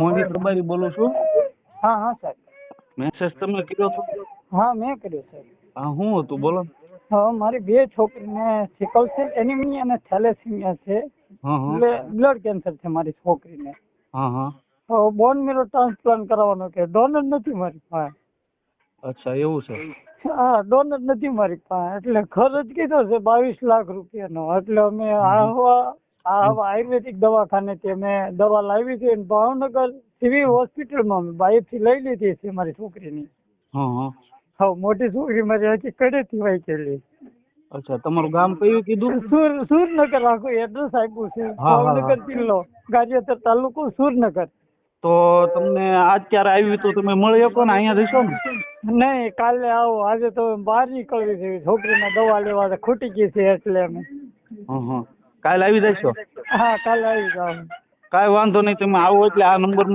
મોદી પ્રભારી બોલું છું? હા હા સાહેબ. મેસેજ તમે કર્યો હતો? હા મેં કર્યો સાહેબ. હા હું હતું? બોલો. હા મારી બે છોકરીને સિકલ સેલ એનિમિયા અને થેલેસીમિયા છે. હા હા. એટલે બ્લડ કેન્સર છે મારી છોકરીને. હા હા. બોન મેરો ટ્રાન્સપ્લાન્ટ કરાવવાનો કે ડોનર નથી મારી પાસે. અચ્છા એવું છે. હા ડોનર નથી મારી પાસે. એટલે ખર્ચ કીધો છે? બાવીસ લાખ રૂપિયાનો. એટલે અમે આવા આ આયુર્વેદિક દવાખાને થી અમે દવા લાવી છે ભાવનગર સિવિલ હોસ્પિટલમાં અમે બાઈકથી લઈ લીધી છે મારી છોકરીની. હા મોટી છોકરી મારી હજી કડેથી વાંચેલી. અચ્છા તમારું ગામ કયું કીધું? સુર સુરનગર આખું એડ્રેસ આપ્યું છે. ભાવનગર જિલ્લો ગાજિયાતર તાલુકો સુરનગર. તો તમને આજ ક્યારે આવ્યું તો તમે મળી શકો ને અહીંયા રહેશો ને? નહીં કાલે આવો. આજે તો બહાર નીકળવી છે. છોકરીને દવા લેવા ખૂટી ગઈ છે એટલે અમે. હા હા. કાલે આવી જશો? હા કાલે આવી જાવ કાંઈ વાંધો નહીં તમે આવો એટલે આ નંબરમાં